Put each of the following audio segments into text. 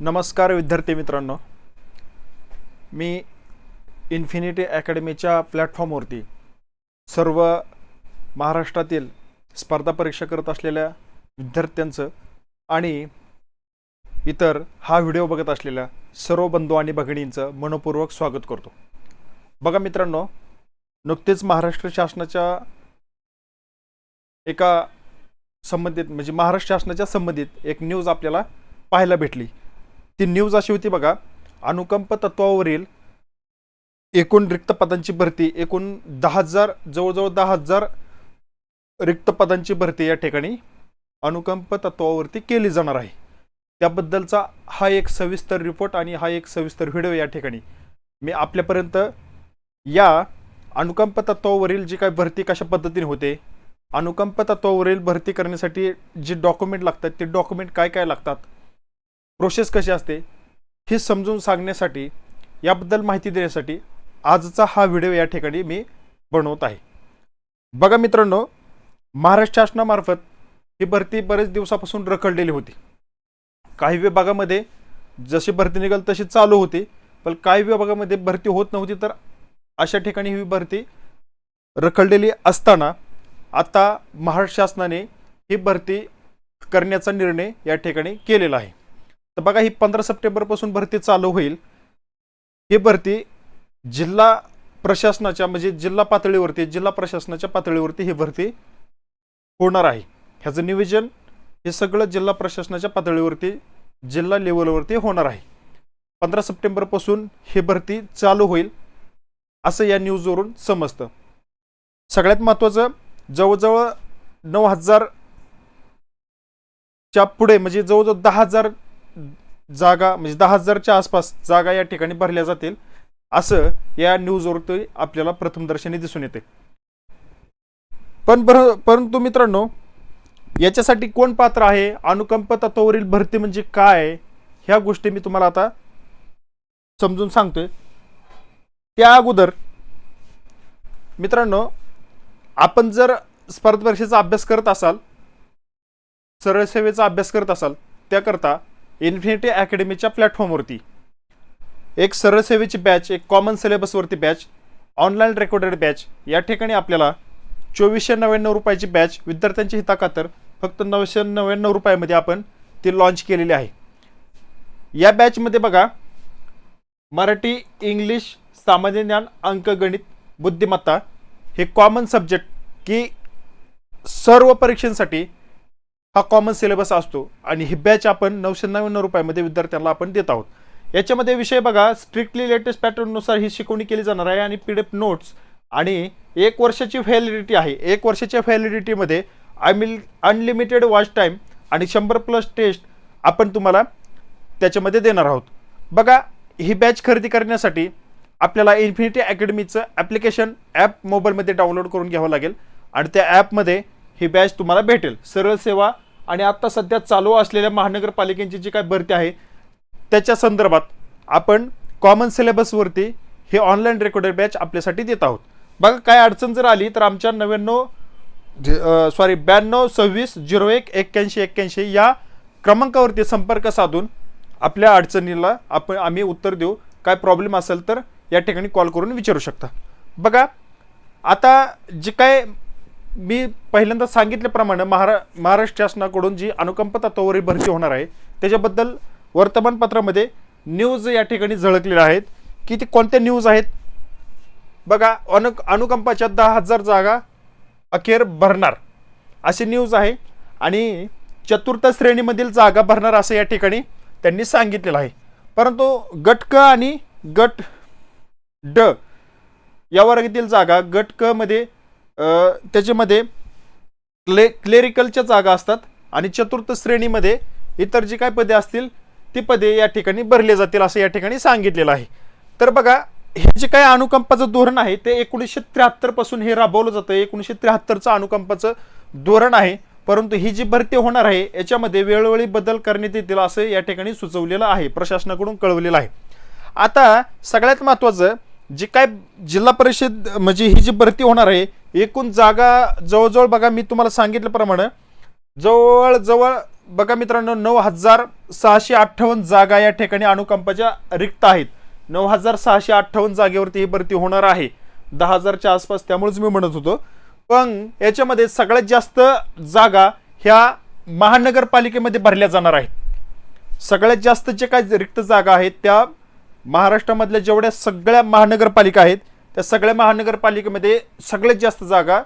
नमस्कार विद्यार्थी मित्रांनो. मी इन्फिनिटी अकॅडमीच्या प्लॅटफॉर्मवरती सर्व महाराष्ट्रातील स्पर्धा परीक्षा करत असलेल्या विद्यार्थ्यांचं आणि इतर हा व्हिडिओ बघत असलेल्या सर्व बंधू आणि भगिनींचं मनपूर्वक स्वागत करतो. बघा मित्रांनो नुकतेच महाराष्ट्र शासनाच्या एका संबंधित म्हणजे महाराष्ट्र शासनाच्या संबंधित एक न्यूज आपल्याला पाहायला भेटली. ती न्यूज अशी होती बघा. अनुकंप तत्वावरील एकूण रिक्त पदांची भरती एकूण दहा हजार जवळजवळ दहा हजार रिक्त पदांची भरती या ठिकाणी अनुकंप तत्वावरती केली जाणार आहे. त्याबद्दलचा हा एक सविस्तर रिपोर्ट आणि हा एक सविस्तर व्हिडिओ या ठिकाणी मी आपल्यापर्यंत या अनुकंप तत्वावरील जी काय भरती कशा पद्धतीने होते अनुकंप तत्वावरील भरती करण्यासाठी जे डॉक्युमेंट लागतात ते डॉक्युमेंट काय काय लागतात प्रोसेस कशी असते हे समजून सांगण्यासाठी याबद्दल माहिती देण्यासाठी आजचा हा व्हिडिओ या ठिकाणी मी बनवत आहे. बघा मित्रांनो महाराष्ट्र शासनामार्फत ही भरती बरेच दिवसापासून रखडलेली होती. काही विभागामध्ये जशी भरती निघाल तशी चालू होती पण काही विभागामध्ये भरती होत नव्हती तर अशा ठिकाणी ही भरती रखडलेली असताना आता महाराष्ट्र शासनाने ही भरती करण्याचा निर्णय या ठिकाणी केलेला आहे. तर बघा ही पंधरा सप्टेंबरपासून भरती चालू होईल. ही भरती जिल्हा प्रशासनाच्या म्हणजे जिल्हा पातळीवरती जिल्हा प्रशासनाच्या पातळीवरती ही भरती होणार आहे. ह्याचं नियोजन हे सगळं जिल्हा प्रशासनाच्या पातळीवरती जिल्हा लेवलवरती होणार आहे. पंधरा सप्टेंबरपासून ही भरती चालू होईल असं या न्यूजवरून समजतं. सगळ्यात महत्त्वाचं जवळजवळ नऊ हजारच्या पुढे म्हणजे जवळजवळ दहा हजार जागा म्हणजे दहा हजारच्या आसपास जागा या ठिकाणी भरल्या जातील. असं या न्यूजवरती आपल्याला प्रथमदर्शनी दिसून येते. पण पर परंतु मित्रांनो याच्यासाठी कोण पात्र आहे? अनुकंप तत्वावरील भरती म्हणजे काय? ह्या गोष्टी मी तुम्हाला आता समजून सांगतोय. त्या अगोदर मित्रांनो आपण जर स्पर्धा परीक्षेचा अभ्यास करत असाल सरळ सेवेचा अभ्यास करत असाल त्याकरता इन्फिनिटी अकॅडमीच्या प्लॅटफॉर्मवरती. एक सरळ सेवेची बॅच एक कॉमन सिलेबसवरती बॅच ऑनलाईन रेकॉर्डेड बॅच या ठिकाणी आपल्याला चोवीसशे नव्याण्णव रुपयाची बॅच विद्यार्थ्यांची हिताखातर फक्त नऊशे नव्याण्णव रुपयामध्ये आपण ती लॉन्च केलेली आहे. या बॅचमध्ये बघा मराठी इंग्लिश सामान्य ज्ञान अंकगणित बुद्धिमत्ता हे कॉमन सब्जेक्ट की सर्व परीक्षांसाठी हा कॉमन सिलेबस असतो आणि ही बॅच आपण नऊशे नव्याण्णव रुपयामध्ये विद्यार्थ्यांना आपण देत आहोत. याच्यामध्ये विषय बघा स्ट्रिक्टली लेटेस्ट पॅटर्ननुसार ही शिकवणी केली जाणार आहे आणि पी डी एफ नोट्स आणि एक वर्षाची व्हॅलिडिटी आहे. एक वर्षाच्या व्हॅलिडिटीमध्ये आय अनलिमिटेड वॉच टाईम आणि शंभर प्लस टेस्ट आपण तुम्हाला त्याच्यामध्ये देणार आहोत. बघा ही बॅच खरेदी करण्यासाठी आपल्याला इन्फिनिटी अकॅडमीचं ॲप्लिकेशन ॲप मोबाईलमध्ये डाउनलोड करून घ्यावं लागेल आणि त्या ॲपमध्ये ही बॅच तुम्हाला भेटेल. सरळ सेवा आणि आत्ता सध्या चालू असलेल्या महानगरपालिकेची जी काय भरती आहे त्याच्या संदर्भात आपण कॉमन सिलेबसवरती हे ऑनलाईन रेकॉर्डेड बॅच आपल्यासाठी देत आहोत. बघा काय अडचण जर आली तर आमच्या नव्याण्णव सॉरी ब्याण्णव सव्वीस झिरो एक एक्क्याऐंशी एक्क्याऐंशी या क्रमांकावरती संपर्क साधून आपल्या अडचणीला आपण आम्ही उत्तर देऊ. काय प्रॉब्लेम असेल तर या ठिकाणी कॉल करून विचारू शकता. बघा आता जे काय मी पहिल्यांदा सांगितल्याप्रमाणे महारा महाराष्ट्र शासनाकडून जी अनुकंप तत्वावरील भरती होणार आहे त्याच्याबद्दल वर्तमानपत्रामध्ये न्यूज या ठिकाणी झळकलेल्या आहेत. की ते कोणत्या न्यूज आहेत? बघा अनु अनुकंपाच्या दहा हजार जागा अखेर भरणार. अशी न्यूज आहे. आणि चतुर्थ श्रेणीमधील जागा भरणार असं या ठिकाणी त्यांनी सांगितलेलं आहे. परंतु गट क आणि गट ड या वर्गातील जागा गट क मध्ये त्याच्यामध्ये क्ले क्लेरिकलच्या जागा असतात आणि चतुर्थ श्रेणीमध्ये इतर जी काय पदे असतील ती पदे या ठिकाणी भरले जातील असं या ठिकाणी सांगितलेलं आहे. तर बघा हे जे काय अनुकंपाचं धोरण आहे ते एकोणीसशे त्र्याहत्तरपासून हे राबवलं जातं. एकोणीसशे त्र्याहत्तरचं अनुकंपाचं धोरण आहे परंतु ही जी भरती होणार आहे याच्यामध्ये वेळोवेळी बदल करण्यात येतील असं या ठिकाणी सुचवलेलं आहे प्रशासनाकडून कळवलेलं आहे. आता सगळ्यात महत्त्वाचं जे काय जिल्हा परिषद म्हणजे ही जी भरती होणार आहे एकूण जागा जवळजवळ बघा मी तुम्हाला सांगितल्याप्रमाणे जवळजवळ बघा मित्रांनो नऊ हजार सहाशे अठ्ठावन्न जागा या ठिकाणी अनुकंपाच्या रिक्त आहेत. नऊ हजार सहाशे अठ्ठावन्न जागेवरती ही भरती होणार आहे. दहा हजारच्या आसपास त्यामुळेच मी म्हणत होतो. पण याच्यामध्ये सगळ्यात जास्त जागा ह्या महानगरपालिकेमध्ये भरल्या जाणार आहेत. सगळ्यात जास्त जे काही रिक्त जागा आहेत त्या महाराष्ट्रामधल्या जेवढ्या सगळ्या महानगरपालिका आहेत त्या सगळ्या महानगरपालिकेमध्ये सगळ्यात जास्त जागा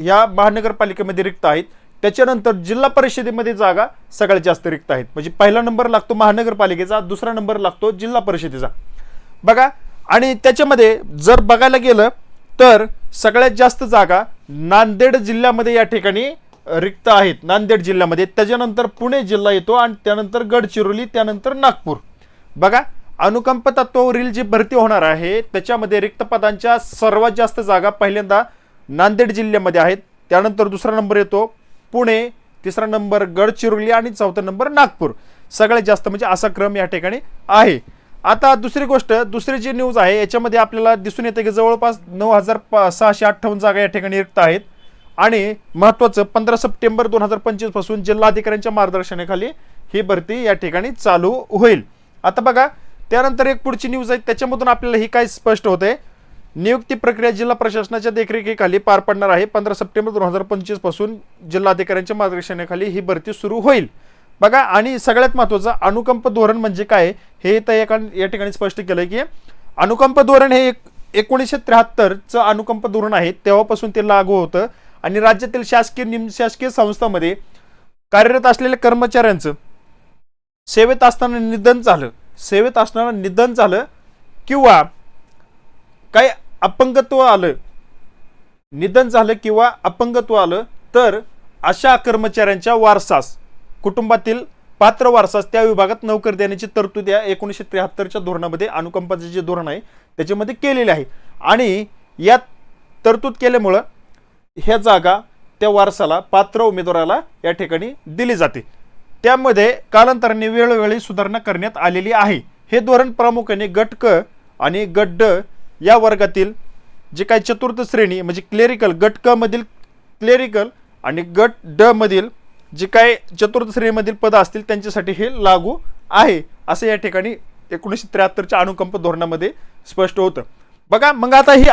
या महानगरपालिकेमध्ये रिक्त आहेत. त्याच्यानंतर जिल्हा परिषदेमध्ये जागा सगळ्यात जास्त रिक्त आहेत. म्हणजे पहिला नंबर लागतो महानगरपालिकेचा दुसरा नंबर लागतो जिल्हा परिषदेचा. बघा आणि त्याच्यामध्ये जर बघायला गेलं तर सगळ्यात जास्त जागा नांदेड जिल्ह्यामध्ये या ठिकाणी रिक्त आहेत. नांदेड जिल्ह्यामध्ये. त्याच्यानंतर पुणे जिल्हा येतो आणि त्यानंतर गडचिरोली त्यानंतर नागपूर. बघा अनुकंप तत्वावरील जी भरती होणार आहे त्याच्यामध्ये रिक्त पदांच्या सर्वात जास्त जागा पहिल्यांदा नांदेड जिल्ह्यामध्ये आहेत. त्यानंतर दुसरा नंबर येतो पुणे तिसरा नंबर गडचिरोली आणि चौथा नंबर नागपूर. सगळ्यात जास्त म्हणजे असा क्रम या ठिकाणी आहे. आता दुसरी गोष्ट दुसरी जी न्यूज आहे याच्यामध्ये आपल्याला दिसून येते की जवळपास नऊ हजार सहाशे अठ्ठावन्न जागा या ठिकाणी रिक्त आहेत. आणि महत्त्वाचं पंधरा सप्टेंबर दोन हजार पंचवीसपासून जिल्हाधिकाऱ्यांच्या मार्गदर्शनाखाली ही भरती या ठिकाणी चालू होईल. आता बघा त्यानंतर एक पुढची न्यूज आहे त्याच्यामधून आपल्याला ही काय स्पष्ट होते. नियुक्ती प्रक्रिया जिल्हा प्रशासनाच्या देखरेखीखाली पार पडणार आहे. पंधरा सप्टेंबर दोन हजार पंचवीसपासून जिल्हाधिकाऱ्यांच्या मार्गदर्शनाखाली ही भरती सुरू होईल. बघा आणि सगळ्यात महत्त्वाचं अनुकंप धोरण म्हणजे काय? हे तर एका या ठिकाणी स्पष्ट केलं की अनुकंप धोरण हे एक एकोणीसशे त्र्याहत्तरचं अनुकंप धोरण आहे. तेव्हापासून ते लागू होतं. आणि राज्यातील शासकीय निमशासकीय संस्थांमध्ये कार्यरत असलेल्या कर्मचाऱ्यांचं सेवेत असताना निधन झालं. सेवेत असणारं निधन झालं किंवा काही अपंगत्व आलं निधन झालं किंवा अपंगत्व आलं तर अशा कर्मचाऱ्यांच्या वारसास कुटुंबातील पात्र वारसास त्या विभागात नोकरी देण्याची तरतूद या एकोणीसशे त्र्याहत्तरच्या धोरणामध्ये अनुकंपाचे जे धोरण आहे त्याच्यामध्ये केलेले आहे. आणि या तरतूद केल्यामुळं ह्या जागा त्या वारसाला पात्र उमेदवाराला या ठिकाणी दिली जाते. त्यामध्ये कालांतराने वेळोवेळी सुधारणा करण्यात आलेली आहे. हे धोरण प्रामुख्याने गट क आणि गट ड या वर्गातील जे काही चतुर्थ श्रेणी म्हणजे क्लेरिकल गट क मधील क्लेरिकल आणि गट ड मधील जे काही चतुर्थ श्रेणीमधील पदं असतील त्यांच्यासाठी हे लागू आहे. असं या ठिकाणी एकोणीसशे त्र्याहत्तरच्या अनुकंप धोरणामध्ये स्पष्ट होतं. बघा मग आता ही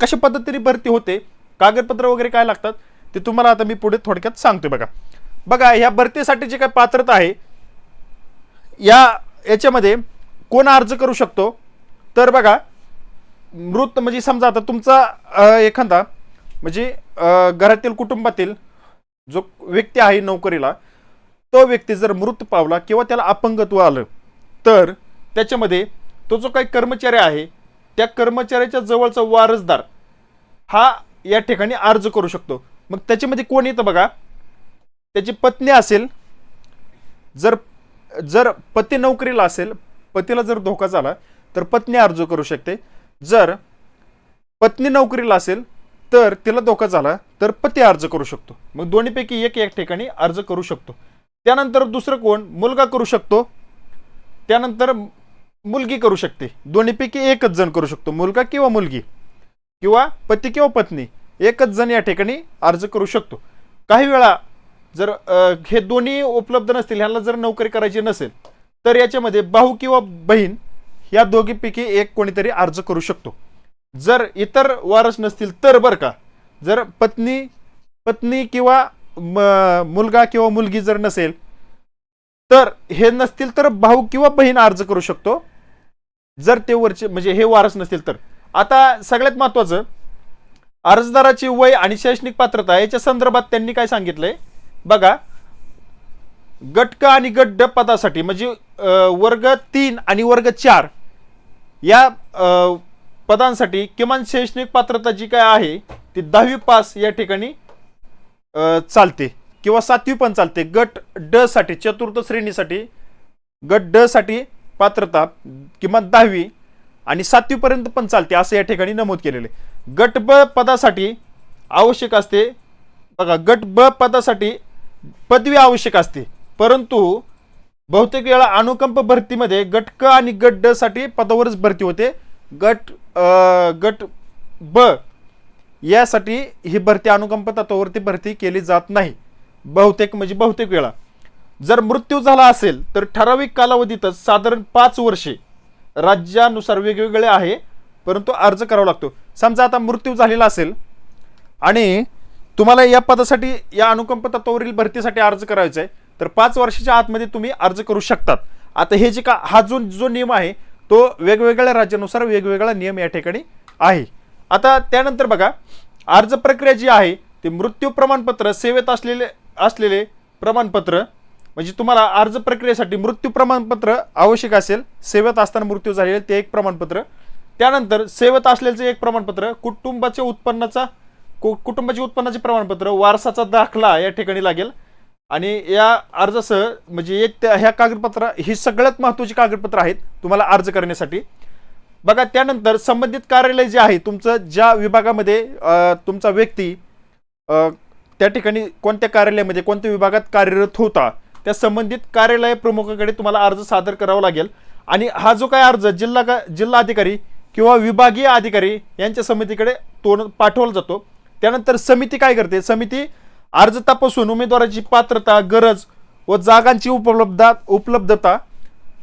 कशा पद्धतीने भरती होते? कागदपत्र वगैरे काय लागतात? ते तुम्हाला आता मी पुढे थोडक्यात सांगतोय बघा. बघा ह्या भरतीसाठी जी काय पात्रता आहे? या याच्यामध्ये कोण अर्ज करू शकतो? तर बघा मृत म्हणजे समजा आता तुमचा एखादा म्हणजे घरातील कुटुंबातील जो व्यक्ती आहे नोकरीला तो व्यक्ती जर मृत पावला किंवा त्याला अपंगत्व आलं तर त्याच्यामध्ये तो जो काही कर्मचारी आहे त्या कर्मचाऱ्याच्या जवळचा वारसदार हा या ठिकाणी अर्ज करू शकतो. मग त्याच्यामध्ये कोण येतं बघा? त्याची पत्नी असेल जर जर पती नोकरीला असेल पतीला जर धोका झाला तर पत्नी अर्ज करू शकते. जर पत्नी नोकरीला असेल तर तिला धोका झाला तर पती अर्ज करू शकतो. मग दोन्हीपैकी एक एक ठिकाणी अर्ज करू शकतो. त्यानंतर दुसरं कोण? मुलगा करू शकतो. त्यानंतर मुलगी करू शकते. दोन्हीपैकी एकच जण करू शकतो. मुलगा किंवा मुलगी किंवा पती किंवा पत्नी एकच जण या ठिकाणी अर्ज करू शकतो. काही वेळा जर हे दोन्ही उपलब्ध नसतील ह्याला जर नोकरी करायची नसेल तर याच्यामध्ये भाऊ किंवा बहीण या दोघीपैकी एक कोणीतरी अर्ज करू शकतो. जर इतर वारस नसतील तर बरं का जर पत्नी पत्नी किंवा म- मुलगा किंवा मुलगी जर नसेल तर हे नसतील तर भाऊ किंवा बहीण अर्ज करू शकतो. जर ते वरचे म्हणजे हे वारस नसतील तर. आता सगळ्यात महत्त्वाचं अर्जदाराची वय आणि शैक्षणिक पात्रता याच्या संदर्भात त्यांनी काय सांगितलंय? बघा गट क आणि गट ड पदासाठी म्हणजे वर्ग तीन आणि वर्ग चार या पदांसाठी किमान शैक्षणिक पात्रता जी काय आहे ती दहावी पास या ठिकाणी चालते. किंवा सातवी पण चालते. गट ड साठी चतुर्थ श्रेणीसाठी गट ड साठी पात्रता किमान दहावी आणि सातवीपर्यंत पण चालते असं या ठिकाणी नमूद केलेले गट ब पदासाठी आवश्यक असते बघा गट ब पदासाठी पदवी आवश्यक असते. परंतु बहुतेक वेळा अनुकंप भरतीमध्ये गट क आणि गट ड साठी पदावरच भरती होते. गट गट ब यासाठी ही भरती अनुकंप तत्वावरती भरती केली जात नाही. बहुतेक म्हणजे बहुतेक वेळा. जर मृत्यू झाला असेल तर ठराविक कालावधीतच साधारण पाच वर्षे राज्यानुसार वेगवेगळे आहे. परंतु अर्ज करावा लागतो. समजा आता मृत्यू झालेला असेल आणि तुम्हाला या पदासाठी या अनुकंप तत्वावरील भरतीसाठी अर्ज करायचा आहे तर पाच वर्षाच्या आतमध्ये तुम्ही अर्ज करू शकतात. आता हे जे का हा जो जो नियम आहे तो वेगवेगळ्या राज्यानुसार वेगवेगळा नियम या ठिकाणी आहे. आता त्यानंतर बघा अर्ज प्रक्रिया जी आहे ते मृत्यू प्रमाणपत्र सेवेत असलेले असलेले प्रमाणपत्र म्हणजे तुम्हाला अर्ज प्रक्रियेसाठी मृत्यू प्रमाणपत्र आवश्यक असेल सेवेत असताना मृत्यू झालेले ते एक प्रमाणपत्र. त्यानंतर सेवेत असलेलं एक प्रमाणपत्र कुटुंबाच्या उत्पन्नाचा कु कुटुंबाच्या उत्पन्नाचे प्रमाणपत्र वारसाचा दाखला या ठिकाणी लागेल. आणि या अर्जासह म्हणजे एक त्या- ह्या कागदपत्र ही सगळ्यात महत्त्वाची कागदपत्र आहेत तुम्हाला अर्ज करण्यासाठी. बघा त्यानंतर संबंधित कार्यालय जे आहे तुमचं ज्या विभागामध्ये तुमचा व्यक्ती त्या ठिकाणी कोणत्या कार्यालयामध्ये कोणत्या विभागात कार्यरत होता त्या संबंधित कार्यालय प्रमुखाकडे तुम्हाला अर्ज सादर करावा लागेल. आणि हा जो काय अर्ज जिल्हा का जिल्हा अधिकारी किंवा विभागीय अधिकारी यांच्या समितीकडे तो पाठवला जातो. त्यानंतर समिती काय करते? समिती अर्ज तपासून उमेदवाराची पात्रता गरज व जागांची उपलब्धता उपलब्धता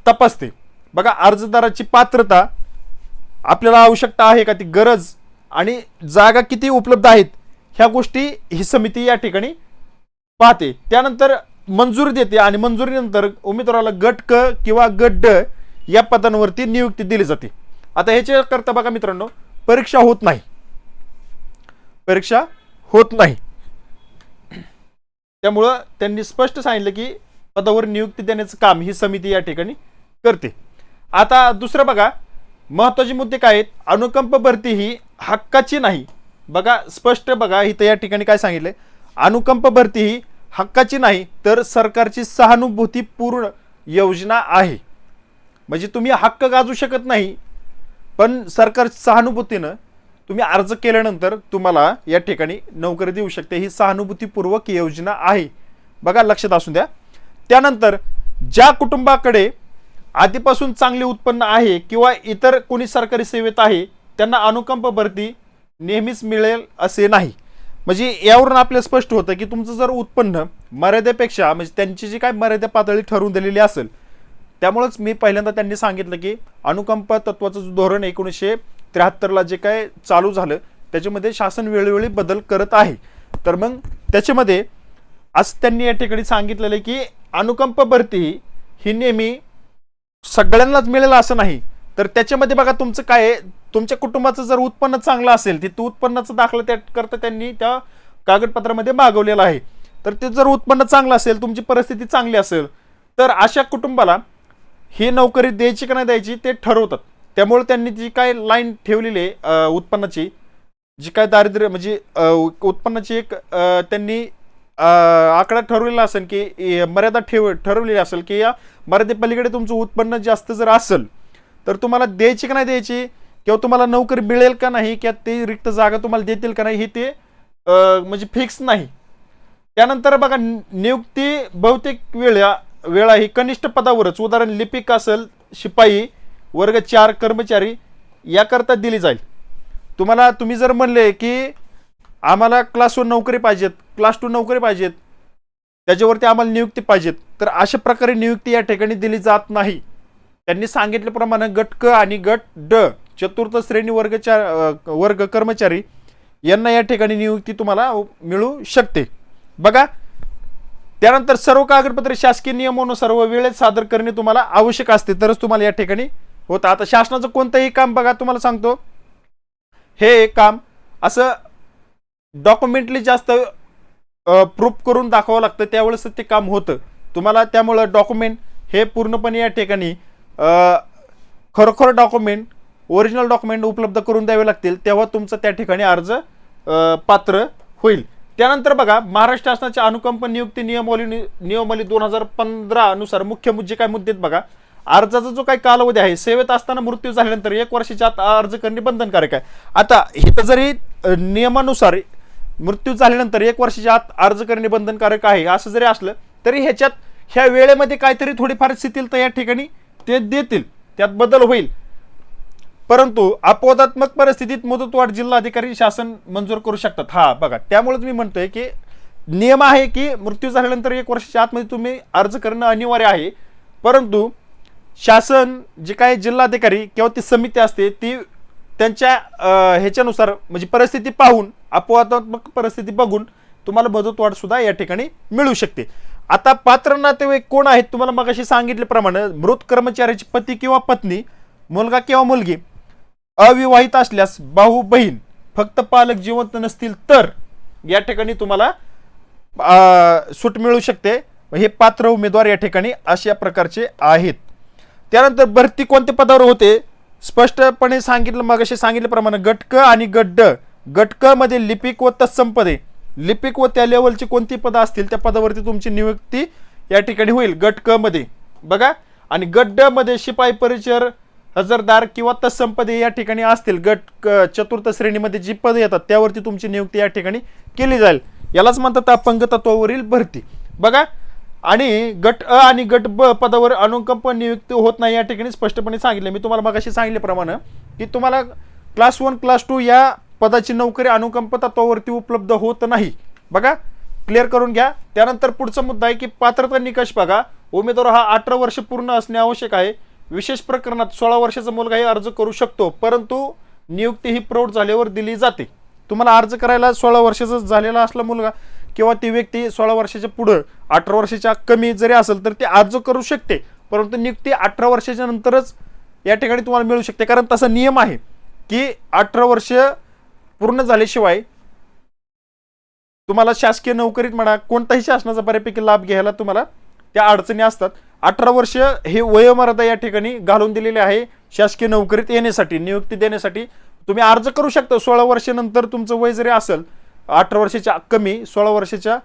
तपासते. बघा अर्जदाराची पात्रता आपल्याला आवश्यकता आहे का? ती गरज आणि जागा किती उपलब्ध आहेत? ह्या गोष्टी ही समिती या ठिकाणी पाहते. त्यानंतर मंजुरी देते आणि मंजुरीनंतर उमेदवाराला गट क किंवा गट ड या पदांवरती नियुक्ती दिली जाते. आता ह्याच्याकरता बघा मित्रांनो परीक्षा होत नाही. परीक्षा होत नाही. त्यामुळं त्यांनी स्पष्ट सांगितलं की पदावर नियुक्ती देण्याचं काम ही समिती या ठिकाणी करते. आता दुसरं बघा महत्त्वाचे मुद्दे काय आहेत? अनुकंप भरती ही हक्काची नाही. बघा स्पष्ट बघा इथं या ठिकाणी काय सांगितलंय? अनुकंप भरती ही हक्काची नाही तर सरकारची सहानुभूतीपूर्ण योजना आहे. म्हणजे तुम्ही हक्क गाजू शकत नाही पण सरकार सहानुभूतीनं तुम्ही अर्ज केल्यानंतर तुम्हाला या ठिकाणी नोकरी देऊ शकते. ही सहानुभूतीपूर्वक योजना आहे. बघा लक्षात असू द्या. त्यानंतर ज्या कुटुंबाकडे आधीपासून चांगले उत्पन्न आहे किंवा इतर कोणी सरकारी सेवेत आहे त्यांना अनुकंप भरती नेहमीच मिळेल असे नाही. म्हणजे यावरून आपल्याला स्पष्ट होतं की तुमचं जर उत्पन्न मर्यादेपेक्षा म्हणजे त्यांची जी काय मर्यादा पातळी ठरवून दिलेली असेल त्यामुळंच मी पहिल्यांदा त्यांनी सांगितलं की अनुकंप तत्वाचं जो धोरण एकोणीसशे त्र्याहत्तरला जे काय चालू झालं त्याच्यामध्ये शासन वेळोवेळी बदल करत आहे. तर मग त्याच्यामध्ये आज त्यांनी या ठिकाणी सांगितलेलं आहे की अनुकंप भरती ही नेहमी सगळ्यांनाच मिळेल असं नाही. तर त्याच्यामध्ये बघा तुमचं काय तुमच्या कुटुंबाचं जर उत्पन्न चांगलं असेल ते उत्पन्नाचा दाखला त्या करता त्यांनी त्या कागदपत्रामध्ये मागवलेला आहे. तर ते जर उत्पन्न चांगलं असेल तुमची परिस्थिती चांगली असेल तर अशा कुटुंबाला ही नोकरी द्यायची का नाही द्यायची ते ठरवतात. त्यामुळे त्यांनी जी काय लाईन ठेवलेली आहे उत्पन्नाची जी काय दारिद्र्य म्हणजे उत्पन्नाची एक त्यांनी आकडा ठरवलेला असेल की मर्यादा ठेव ठरवलेली असेल की या मर्यादेपलीकडे तुमचं उत्पन्न जास्त जर असेल तर तुम्हाला द्यायची का नाही द्यायची? किंवा तुम्हाला नोकरी मिळेल का नाही? किंवा ते रिक्त जागा तुम्हाला देतील का नाही? हे ते म्हणजे फिक्स नाही. त्यानंतर बघा नियुक्ती बहुतेक वेळा वेळा ही कनिष्ठ पदावरच उदाहरण लिपिक असेल शिपाई वर्ग चार कर्मचारी याकरता दिली जाईल. तुम्हाला तुम्ही जर म्हणले की आम्हाला क्लास वन नोकरी पाहिजेत क्लास टू नोकरी पाहिजेत त्याच्यावरती आम्हाला नियुक्ती पाहिजेत तर अशा प्रकारे नियुक्ती या ठिकाणी दिली जात नाही. त्यांनी सांगितल्याप्रमाणे गट क आणि गट ड चतुर्थ श्रेणी वर्गच्या वर्ग कर्मचारी यांना या ठिकाणी नियुक्ती तुम्हाला मिळू शकते. बघा त्यानंतर सर्व कागदपत्रे शासकीय नियमानुसार व वेळेत सादर करणे तुम्हाला आवश्यक असते तरच तुम्हाला या ठिकाणी होतं. आता शासनाचं कोणतंही काम बघा तुम्हाला सांगतो. हे काम असं डॉक्युमेंटली जास्त प्रूफ करून दाखवावं लागतं. त्यावेळेस ते काम होतं. तुम्हाला त्यामुळं डॉक्युमेंट हे पूर्णपणे या ठिकाणी खरोखर डॉक्युमेंट ओरिजिनल डॉक्युमेंट उपलब्ध करून द्यावे लागतील. तेव्हा तुमचं त्या ठिकाणी अर्ज पात्र होईल. त्यानंतर बघा महाराष्ट्र शासनाच्या अनुकंप नियुक्ती नियमावली नियमावली दोन हजार पंधरानुसार मुख्य मुद्दे काय मुद्दे आहेत बघा. अर्जाचा जो काही कालावधी आहे सेवेत असताना मृत्यू झाल्यानंतर एक वर्षाच्या आत अर्ज करणे बंधनकारक आहे. आता इथं जरी नियमानुसार मृत्यू झाल्यानंतर एक वर्षाच्या आत अर्ज करणे बंधनकारक आहे असं जरी असलं तरी ह्याच्यात ह्या वेळेमध्ये काहीतरी थोडीफार शिथिलता या ठिकाणी ते देतील. त्यात बदल होईल. परंतु अपवादात्मक परिस्थितीत मुदतवाढ जिल्हाधिकारी शासन मंजूर करू शकतात. हा बघा त्यामुळेच मी म्हणतोय की नियम आहे की मृत्यू झाल्यानंतर एक वर्षाच्या आतमध्ये तुम्ही अर्ज करणं अनिवार्य आहे. परंतु शासन जे काही जिल्हाधिकारी किंवा ती समिती असते ती त्यांच्या ह्याच्यानुसार म्हणजे परिस्थिती पाहून अपवादात्मक परिस्थिती बघून तुम्हाला मुदतवाढ सुद्धा या ठिकाणी मिळू शकते. आता पात्र नातेवाईक कोण आहेत तुम्हाला मगाशी सांगितल्याप्रमाणे मृत कर्मचाऱ्याची पती किंवा पत्नी मुलगा किंवा मुलगी अविवाहित असल्यास भाऊ बहीण फक्त पालक जिवंत नसतील तर या ठिकाणी तुम्हाला सूट मिळू शकते. हे पात्र उमेदवार या ठिकाणी अशा प्रकारचे आहेत. त्यानंतर भरती कोणत्या पदावर होते? स्पष्टपणे सांगितलं मगाशी सांगितल्याप्रमाणे गटक आणि गड्ड. गटकमध्ये लिपिक व तत्सम पदे. लिपिक व त्या लेवलची कोणती पदं असतील त्या पदावरती तुमची नियुक्ती या ठिकाणी होईल गटमध्ये बघा आणि गड्डमध्ये मध्ये शिपाई परिचर हजरदार किंवा तत्सम पदे या ठिकाणी असतील. गट क- चतुर्थ श्रेणीमध्ये जी पदे येतात त्यावरती तुमची नियुक्ती या ठिकाणी केली जाईल. यालाच म्हणतात अपंगतत्वावरील भरती. बघा आणि गट अ आणि गट ब पदावर अनुकंप नियुक्ती होत नाही या ठिकाणी स्पष्टपणे सांगितले. मी तुम्हाला मगाशी सांगितल्याप्रमाणे की तुम्हाला क्लास वन क्लास टू या पदाची नोकरी अनुकंप तत्वावरती उपलब्ध होत नाही. बघा क्लिअर करून घ्या. त्यानंतर पुढचा मुद्दा आहे की पात्रता निकष बघा. उमेदवार हा अठरा वर्ष पूर्ण असणे आवश्यक आहे. विशेष प्रकरणात सोळा वर्षाचा मुलगाही अर्ज करू शकतो परंतु नियुक्ती ही प्रौढ झाल्यावर दिली जाते. तुम्हाला अर्ज करायला सोळा वर्षाचा झालेला असला मुलगा किंवा ती व्यक्ती सोळा वर्षाच्या पुढं अठरा वर्षाच्या कमी जरी असेल तर ती अर्ज करू शकते. परंतु नियुक्ती अठरा वर्षाच्या नंतरच या ठिकाणी तुम्हाला मिळू शकते. कारण तसा नियम आहे की अठरा वर्ष पूर्ण झाल्याशिवाय तुम्हाला शासकीय नोकरीत म्हणा कोणताही शासनाचा बऱ्यापैकी लाभ घ्यायला तुम्हाला त्या अडचणी असतात. अठरा वर्ष हे वयोमर्यादा या ठिकाणी घालून दिलेले आहे शासकीय नोकरीत येण्यासाठी नियुक्ती देण्यासाठी. तुम्ही अर्ज करू शकता. सोळा वर्षानंतर तुमचं वय जरी असेल अठरा वर्षाच्या कमी सोळा वर्षाच्या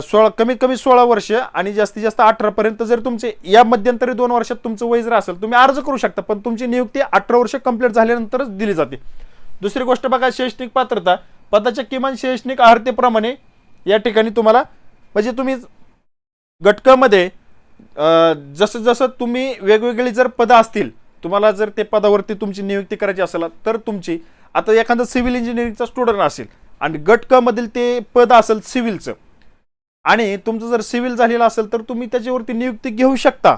सोळा कमीत कमी सोळा वर्ष आणि जास्तीत जास्त अठरापर्यंत जर तुमचे या मध्यंतरी दोन वर्षात तुमचं वय जर असेल तुम्ही अर्ज करू शकता पण तुमची नियुक्ती अठरा वर्ष कंप्लीट झाल्यानंतरच दिली जाते. दुसरी गोष्ट बघा शैक्षणिक पात्रता. पदाच्या किमान शैक्षणिक अर्हतेप्रमाणे या ठिकाणी तुम्हाला म्हणजे तुम्ही घटकामध्ये जसं जसं तुम्ही वेगवेगळी जर पदं असतील तुम्हाला जर ते पदावरती तुमची नियुक्ती करायची असेल तर तुमची आता एखादा सिव्हिल इंजिनिअरिंगचा स्टुडंट असेल आणि गट क मधील ते पद असेल सिव्हिलचं. आणि तुमचं जर सिव्हिल झालेलं असेल तर तुम्ही त्याच्यावरती नियुक्ती घेऊ शकता.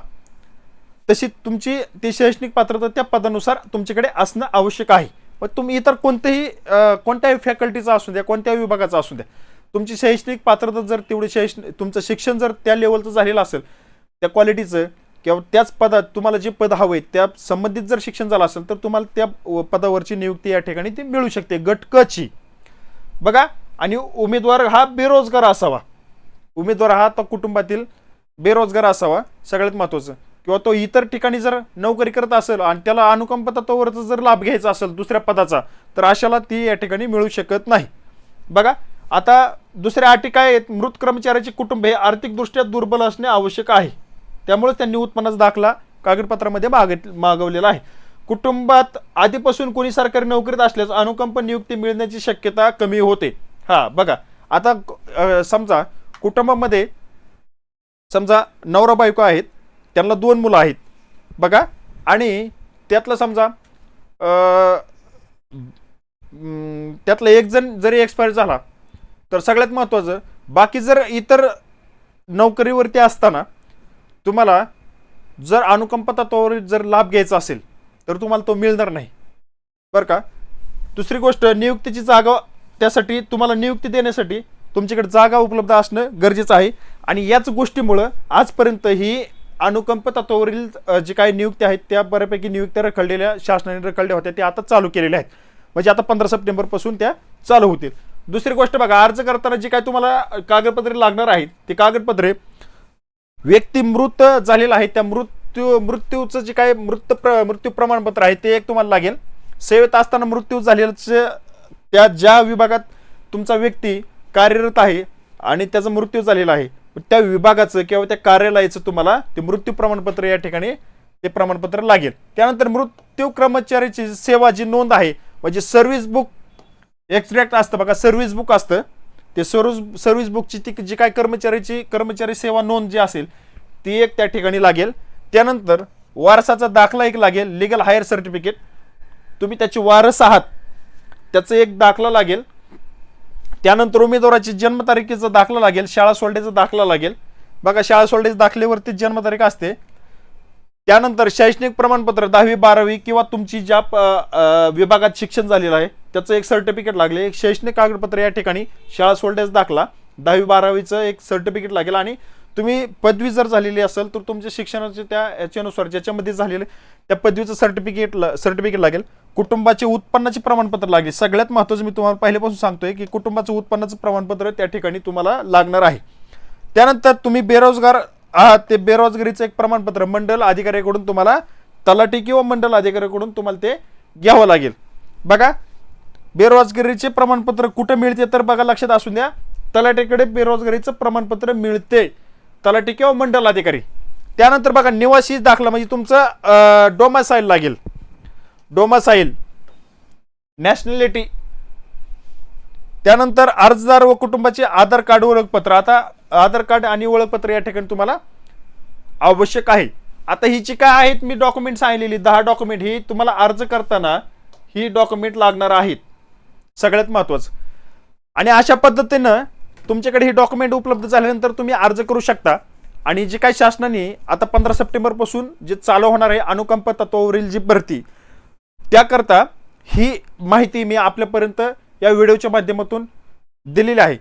तशी तुमची ती शैक्षणिक पात्रता त्या पदानुसार तुमच्याकडे असणं आवश्यक आहे. मग तुम्ही इतर कोणत्याही कोणत्याही फॅकल्टीचा असू द्या कोणत्याही विभागाचा असू द्या तुमची शैक्षणिक पात्रता जर तेवढी शैक्षणिक तुमचं शिक्षण जर त्या लेवलचं झालेलं असेल त्या क्वालिटीचं किंवा त्याच पदात तुम्हाला जे पद आहे त्या संबंधित जर शिक्षण झालं असेल तर तुम्हाला त्या पदावरची नियुक्ती या ठिकाणी ती मिळू शकते गट बघा आणि उमेदवार हा बेरोजगार असावा. उमेदवार हा तो कुटुंबातील बेरोजगार असावा सगळ्यात महत्त्वाचं किंवा तो इतर ठिकाणी जर नोकरी करत असेल आणि त्याला अनुकंप तत्वावरचा जर लाभ घ्यायचा असेल दुसऱ्या पदाचा तर अशाला ती या ठिकाणी मिळू शकत नाही. बघा आता दुसऱ्या अटी काय आहेत? मृत कर्मचाऱ्याचे कुटुंब हे आर्थिकदृष्ट्या दुर्बल असणे आवश्यक आहे. त्यामुळे त्यांनी उत्पन्नाचा दाखला कागदपत्रामध्ये माग मागवलेला आहे. कुटुंबात आधीपासून कोणी सरकारी नोकरीत असल्यास अनुकंप नियुक्ती मिळण्याची शक्यता कमी होते. हा बघा. आता समजा कुटुंबामध्ये समजा नवरा बायको आहेत त्यांना दोन मुलं आहेत बघा. आणि त्यातलं समजा त्यातलं त्यातला एक जण जरी एक्सपायर झाला तर सगळ्यात महत्त्वाचं बाकी जर इतर नोकरीवरती असताना तुम्हाला जर अनुकंप तत्वावर जर लाभ घ्यायचा असेल तर तुम्हाला तो मिळणार नाही. बरं का? दुसरी गोष्ट नियुक्तीची जागा त्यासाठी तुम्हाला नियुक्ती देण्यासाठी तुमच्याकडे जागा उपलब्ध असणं गरजेचं आहे. आणि याच गोष्टीमुळं आजपर्यंत ही अनुकंप तत्वावरील जी काही नियुक्त्या आहेत त्या बऱ्यापैकी नियुक्त्या रखडलेल्या शासनाने रखडल्या होत्या त्या आता चालू केलेल्या आहेत. म्हणजे आता पंधरा सप्टेंबरपासून त्या चालू होतील. दुसरी गोष्ट बघा अर्ज करताना जी काय तुम्हाला कागदपत्रे लागणार आहेत ती कागदपत्रे व्यक्ती मृत झालेला आहे त्या मृत्यू मृत्यूचं जे काय मृत प्र मृत्यू प्रमाणपत्र आहे ते एक तुम्हाला लागेल. सेवेत असताना मृत्यू झालेलं त्या ज्या विभागात तुमचा व्यक्ती कार्यरत आहे आणि त्याचा मृत्यू झालेला आहे त्या विभागाचं किंवा त्या कार्यालयाचं तुम्हाला ते मृत्यू प्रमाणपत्र या ठिकाणी ते प्रमाणपत्र लागेल. त्यानंतर मृत्यू कर्मचाऱ्याची सेवा जी नोंद आहे म्हणजे सर्व्हिस बुक एक्झॅक्ट असतं बघा सर्व्हिस बुक असतं. ते सर्व्हिस सर्व्हिस बुकची ती जी काय कर्मचाऱ्याची कर्मचारी सेवा नोंद जी असेल ती एक त्या ठिकाणी लागेल. त्यानंतर वारसाचा दाखला एक लागेल लिगल हायर सर्टिफिकेट तुम्ही त्याचे वारस आहात त्याचं एक दाखला लागेल. त्यानंतर उमेदवाराची जन्मतारखेचा दाखला लागेल शाळा सोडण्याचा दाखला लागेल. बघा शाळा सोडण्याच्या दाखल्यावरती जन्मतारीख असते. त्यानंतर शैक्षणिक प्रमाणपत्र दहावी बारावी किंवा तुमची ज्या विभागात शिक्षण झालेलं आहे त्याचं एक सर्टिफिकेट लागले. एक शैक्षणिक कागदपत्र या ठिकाणी शाळा सोडण्याचा दाखला दहावी बारावीचं एक सर्टिफिकेट लागेल आणि तुम्ही पदवी जर झालेली असेल तर तुमच्या शिक्षणाचे त्या याच्यानुसार ज्याच्यामध्ये झालेले त्या पदवीचं सर्टिफिकेट सर्टिफिकेट लागेल. कुटुंबाचे उत्पन्नाचे प्रमाणपत्र लागेल. सगळ्यात महत्त्वाचं मी तुम्हाला पहिल्यापासून सांगतोय की कुटुंबाचं उत्पन्नाचं प्रमाणपत्र त्या ठिकाणी तुम्हाला लागणार आहे. त्यानंतर तुम्ही बेरोजगार आहात ते बेरोजगारीचं एक प्रमाणपत्र मंडल अधिकाऱ्याकडून तुम्हाला तलाठी किंवा मंडल अधिकाऱ्याकडून तुम्हाला ते घ्यावं लागेल. बघा बेरोजगारीचे प्रमाणपत्र कुठं मिळते तर बघा लक्षात असू द्या तलाठीकडे बेरोजगारीचं प्रमाणपत्र मिळते. तलाठी किंवा मंडल अधिकारी. त्यानंतर बघा निवासी दाखला म्हणजे तुमचं डोमासाईल लागेल. डोमासाईल नॅशनॅलिटी त्यानंतर अर्जदार व कुटुंबाचे आधार कार्ड ओळखपत्र. आता आधार कार्ड आणि ओळखपत्र या ठिकाणी तुम्हाला आवश्यक आहे. आता ही जी काय आहेत? मी डॉक्युमेंट सांगितलेली. दहा डॉक्युमेंट ही तुम्हाला अर्ज करताना ही डॉक्युमेंट लागणार आहेत. सगळ्यात महत्वाचं. आणि अशा पद्धतीनं तुमच्याकडे हे डॉक्युमेंट उपलब्ध झाल्यानंतर तुम्ही अर्ज करू शकता. आणि जे काही शासनाने आता पंधरा सप्टेंबरपासून जे चालू होणार आहे अनुकंप तत्वावरील जी भरती त्याकरता ही माहिती मी आपल्यापर्यंत या व्हिडिओच्या माध्यमातून दिलेली आहे.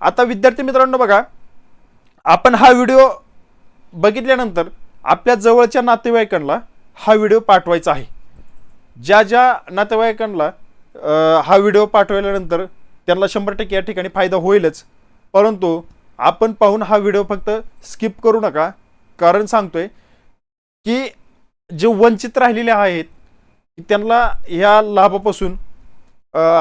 आता विद्यार्थी मित्रांनो बघा आपण हा व्हिडिओ बघितल्यानंतर आपल्या जवळच्या नातेवाईकांना हा व्हिडिओ पाठवायचा आहे. ज्या ज्या नातेवाईकांना हा व्हिडिओ पाठवल्यानंतर त्यांना शंभर टक्के या ठिकाणी फायदा होईलच. परंतु आपण पाहून हा व्हिडिओ फक्त स्किप करू नका कारण सांगतोय की जे वंचित राहिलेले आहेत त्यांना ह्या लाभापासून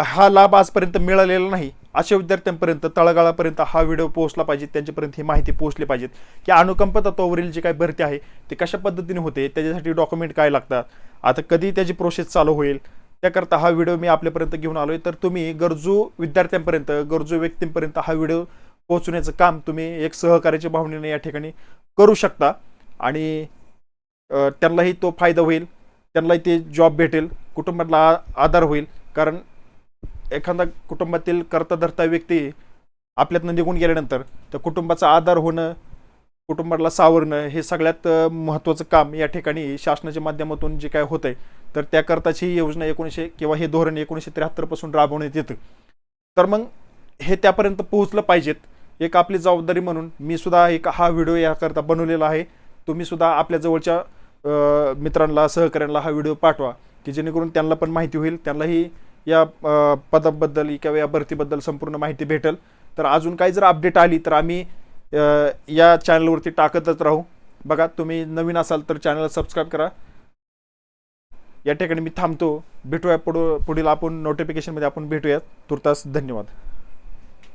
हा लाभ आजपर्यंत मिळालेला नाही. अशा विद्यार्थ्यांपर्यंत तळागाळापर्यंत हा व्हिडिओ पोहोचला पाहिजे त्यांच्यापर्यंत ही माहिती पोहोचली पाहिजेत की अनुकंप तत्वावरील जी काही भरती आहे ते कशा पद्धतीने होते त्याच्यासाठी डॉक्युमेंट काय लागतात? आता कधी त्याची प्रोसेस चालू होईल? त्याकरता हा व्हिडिओ मी आपल्यापर्यंत घेऊन आलो आहे तर तुम्ही गरजू विद्यार्थ्यांपर्यंत गरजू व्यक्तींपर्यंत हा व्हिडिओ पोहोचवण्याचं काम तुम्ही एक सहकार्याच्या भावनेने या ठिकाणी करू शकता. आणि त्यांनाही तो फायदा होईल. त्यांनाही ते जॉब भेटेल. कुटुंबाला आ- आधार होईल. कारण एखादा कुटुंबातील कर्ता व्यक्ती आपल्यातनं निघून गेल्यानंतर त्या कुटुंबाचा आधार होणं कुटुंबाला सावरणं हे सगळ्यात महत्त्वाचं काम या ठिकाणी शासनाच्या माध्यमातून जे काय होतं आहे तर त्याकरताची ही योजना एकोणीसशे किंवा हे धोरण एकोणीसशे त्र्याहत्तरपासून राबवण्यात येतं. तर मग हे त्यापर्यंत पोहोचलं पाहिजेत. एक आपली जबाबदारी म्हणून मी सुद्धा एक हा व्हिडिओ याकरता बनवलेला आहे. तुम्ही सुद्धा आपल्या जवळच्या मित्रांना सहकाऱ्यांना हा व्हिडिओ पाठवा की जेणेकरून त्यांना पण माहिती होईल. त्यांनाही या पदाबद्दल किंवा या भरतीबद्दल संपूर्ण माहिती भेटेल. तर अजून काही जर अपडेट आली तर आम्ही या चॅनलवरती टाकतच राहू. बघा तुम्ही नवीन असाल तर चॅनलला सबस्क्राईब करा. या ठिकाणी मी थांबतो. भेटूया पुढं पुढील आपण नोटिफिकेशनमध्ये आपण भेटूयात. तुर्तास धन्यवाद.